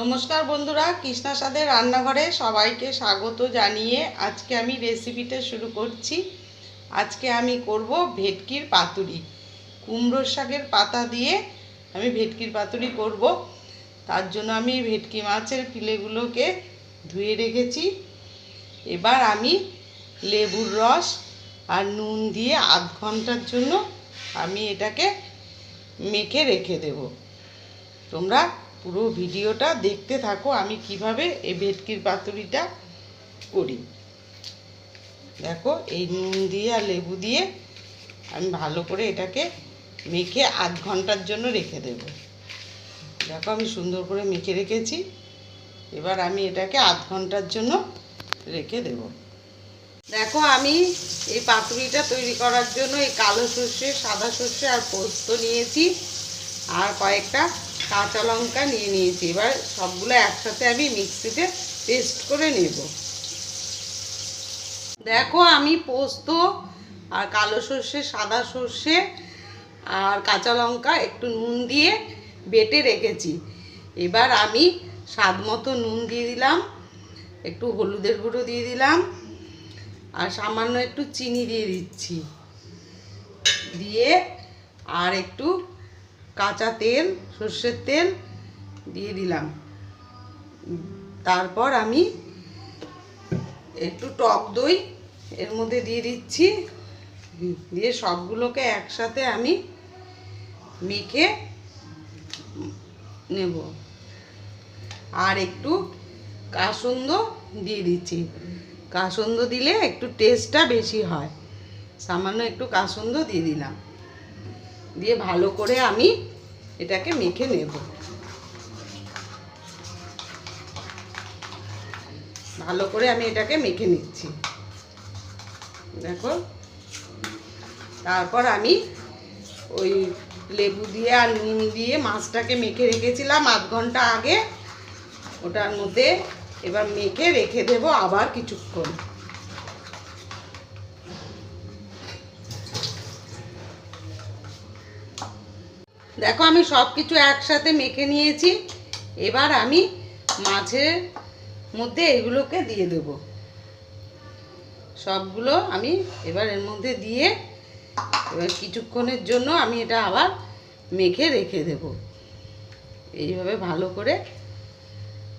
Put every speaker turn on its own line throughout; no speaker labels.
নমস্কার বন্ধুরা, কৃষ্ণা সাদের রান্নাঘরে সবাইকে স্বাগত জানিয়ে আজকে আমি রেসিপিটা শুরু করছি। আজকে আমি করব ভেটকির পাতুরি। কুমড়োর শাকের পাতা দিয়ে আমি ভেটকির পাতুরি করব। তার জন্য আমি ভেটকি মাছের ফিলেগুলোকে ধুয়ে রেখেছি। এবার আমি লেবুর রস আর নুন দিয়ে আধ ঘণ্টার জন্য আমি এটাকে মেখে রেখে দেবো। তোমরা পুরো ভিডিওটা দেখতে থাকো, আমি কীভাবে এই ভেটকির পাতুরিটা করি। দেখো, এই নুন দিয়ে আর লেবু দিয়ে আমি ভালো করে এটাকে মেখে আধ ঘণ্টার জন্য রেখে দেব। দেখো, আমি সুন্দর করে মেখে রেখেছি। এবার আমি এটাকে আধ ঘণ্টার জন্য রেখে দেব। দেখো, আমি এই পাতুরিটা তৈরি করার জন্য এই কালো সর্ষে, সাদা সর্ষে আর পোস্ত নিয়েছি। আর কয়েকটা কাঁচা লঙ্কা নিয়ে নিয়েছি। এবার সবগুলো একসাথে আমি মিক্সিতে পেস্ট করে নেব। দেখো আমি পোস্ত আর কালো সর্ষে, সাদা সর্ষে আর কাঁচা লঙ্কা একটু নুন দিয়ে বেটে রেখেছি। এবার আমি স্বাদ মতো নুন দিয়ে দিলাম, একটু হলুদের গুঁড়ো দিয়ে দিলাম আর সামান্য একটু চিনি দিয়ে দিচ্ছি। দিয়ে আর একটু কাঁচা তেল, সর্ষের তেল দিয়ে দিলাম। তারপর আমি একটু টক দই এর মধ্যে দিয়ে দিচ্ছি। দিয়ে সবগুলোকে একসাথে আমি মেখে নেব। আর একটু কাসন্দ দিয়ে দিচ্ছি। কাসন্দ দিলে একটু টেস্টটা বেশি হয়। সামান্য একটু কাসন্দ দিয়ে দিলাম। দিয়ে ভালো করে আমি এটাকে মেখে নেব। ভালো করে আমি এটাকে মেখে নিচ্ছি। দেখো, তারপর আমি ওই লেবু দিয়ে আর নিম দিয়ে মাছটাকে মেখে রেখেছিলাম আধ ঘণ্টা আগে। ওটার মধ্যে এবার মেখে রেখে দেব আবার কিছুক্ষণ। দেখো, আমি সব কিছু একসাথে মেখে নিয়েছি। এবার আমি মাছের মধ্যে এগুলোকে দিয়ে দেব। সবগুলো আমি এবার এর মধ্যে দিয়ে এবার কিছুক্ষণের জন্য আমি এটা আবার মেখে রেখে দেব। এইভাবে ভালো করে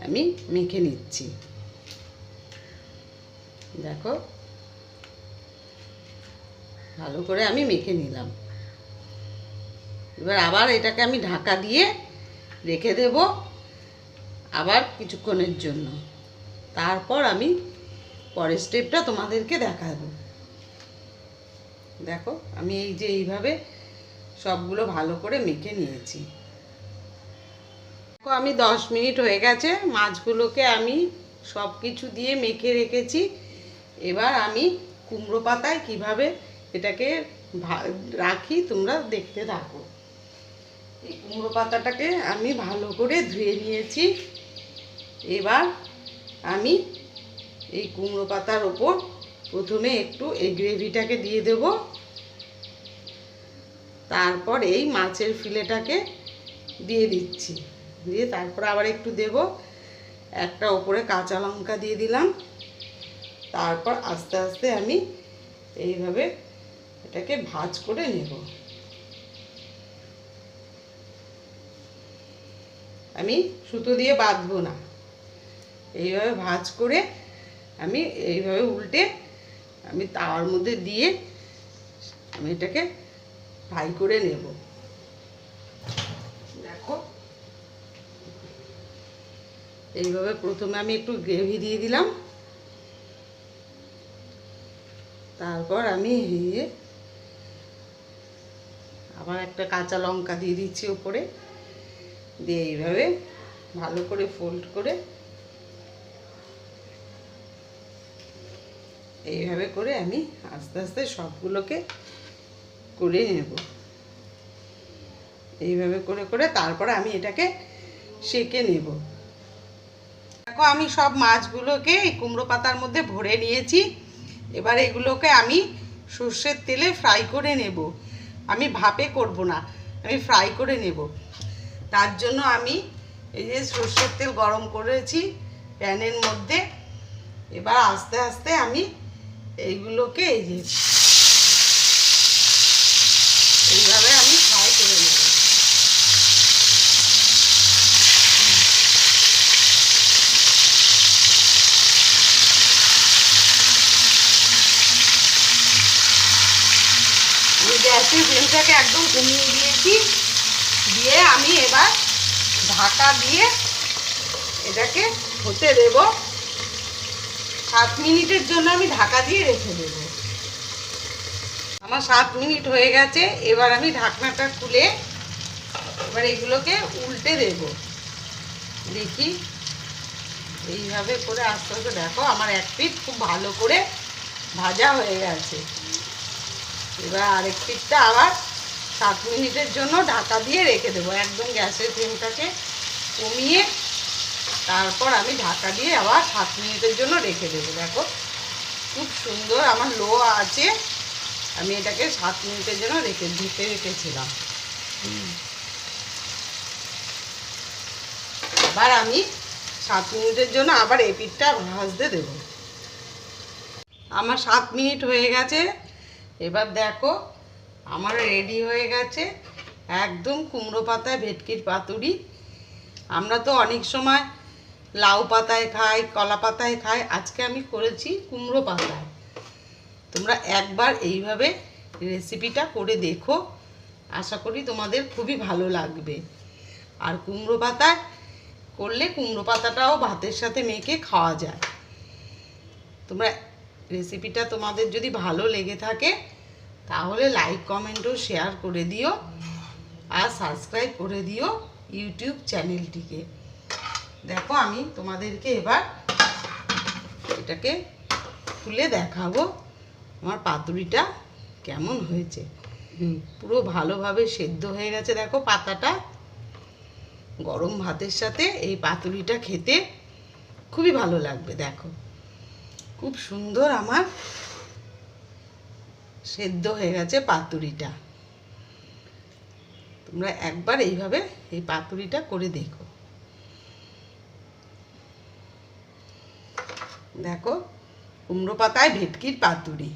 আমি মেখে নিচ্ছি। দেখো, ভালো করে আমি মেখে নিলাম। এবার আবার এটাকে আমি ঢাকা দিয়ে রেখে দেব আবার কিছুক্ষণের জন্য। তারপর আমি পরের স্টেপটা তোমাদেরকে দেখাবো। দেখো, আমি এই যে এইভাবে সবগুলো ভালো করে মেখে নিয়েছি। দেখো, আমি দশ মিনিট হয়ে গেছে, মাছগুলোকে আমি সব কিছু দিয়ে মেখে রেখেছি। এবার আমি কুমড়ো পাতায় কীভাবে এটাকে রাখি তোমরা দেখতে থাকো। এই কুমড়ো পাতাটাকে আমি ভালো করে ধুয়ে নিয়েছি। এবার আমি এই কুমড়ো পাতার ওপর প্রথমে একটু এই গ্রেভিটাকে দিয়ে দেব। তারপর এই মাছের ফিলেটাকে দিয়ে দিচ্ছি। দিয়ে তারপর আবার একটু দেব। একটা ওপরে কাঁচা লঙ্কা দিয়ে দিলাম। তারপর আস্তে আস্তে আমি এইভাবে এটাকে ভাজ করে নেব। আমি সুতো দিয়ে বাঁধবো না। এইভাবে ভাজ করে আমি এইভাবে উল্টে আমি তাওয়ার মধ্যে দিয়ে আমি এটাকে ফ্রাই করে নেব। দেখো। এইভাবে প্রথমে আমি একটু গ্রেভি দিয়ে দিলাম। তারপর আমি আবার একটা কাঁচা লঙ্কা দিয়ে দিচ্ছি ওপরে। দিয়ে এইভাবে ভালো করে ফোল্ড করে এইভাবে করে আমি আস্তে আস্তে সবগুলোকে করে নেব। এইভাবে করে করে তারপরে আমি এটাকে সেকে নেব। দেখো আমি সব মাছগুলোকে এই কুমড়ো পাতার মধ্যে ভরে নিয়েছি। এবার এগুলোকে আমি সর্ষের তেলে ফ্রাই করে নেব। আমি ভাপে করব না, আমি ফ্রাই করে নেব। তার জন্য আমি এই যে সর্ষের তেল গরম করেছি প্যানের মধ্যে। এবার আস্তে আস্তে আমি এইগুলোকে এই যে এইভাবে আমি ফ্রাই করে নেব। গ্যাসের ফ্লেমটাকে একদম কমিয়ে দিয়েছি। দিয়ে আমি এবার ঢাকা দিয়ে এটাকে হতে দেব। সাত মিনিটের জন্য আমি ঢাকা দিয়ে রেখে দেব। আমার সাত মিনিট হয়ে গেছে, এবার আমি ঢাকনাটা খুলে এবার এগুলোকে উল্টে দেব। দেখি এইভাবে করে আস্তে আস্তে দেখো, আমার এক পিঠ খুব ভালো করে ভাজা হয়ে গেছে। এবার আরেক পিঠটা আবার সাত মিনিটের জন্য ঢাকা দিয়ে রেখে দেবো। একদম গ্যাসের ফ্লেমটাকে কমিয়ে তারপর আমি ঢাকা দিয়ে আবার সাত মিনিটের জন্য রেখে দেবো। দেখো খুব সুন্দর আমার লো আছে। আমি এটাকে সাত মিনিটের জন্য রেখে ঢেকে রেখেছিলাম। আবার আমি সাত মিনিটের জন্য আবার এই পিঠটা ভাজতে দেবো। আমার সাত মিনিট হয়ে গেছে। এবার দেখো আমার রেডি হয়ে গেছে। একদম কুমড়ো পাতায় ভেটকির পাতুরি। আমরা তো অনেক সময় লাউ পাতায় খাই, কলা পাতায় খাই। আজকে আমি করেছি কুমড়ো পাতায় তোমরা একবার এইভাবে রেসিপিটা করে দেখো। আশা করি তোমাদের খুবই ভালো লাগবে। আর কুমড়ো পাতায় করলে কুমড়ো পাতাটাও ভাতের সাথে মেখে খাওয়া যায়। তোমরা রেসিপিটা তোমাদের যদি ভালো লেগে থাকে তাহলে লাইক কমেন্ট ও শেয়ার করে দিও আর সাবস্ক্রাইব করে দিও ইউটিউব চ্যানেলটিকে দেখো আমি তোমাদেরকে এবার এটাকে খুলে দেখাবো আমার পাতুরিটা কেমন হয়েছে। পুরো ভালোভাবে সেদ্ধ হয়ে গেছে দেখো পাতাটা। গরম ভাতের সাথে এই পাতুরিটা খেতে খুবই ভালো লাগবে দেখো। খুব সুন্দর আমার সেদ্ধ হয়ে গেছে পাতুরিটা। তোমরা একবার এইভাবে এই পাতুরিটা করে দেখো। দেখো, কুমড়ো পাতায় ভেটকির পাতুরি।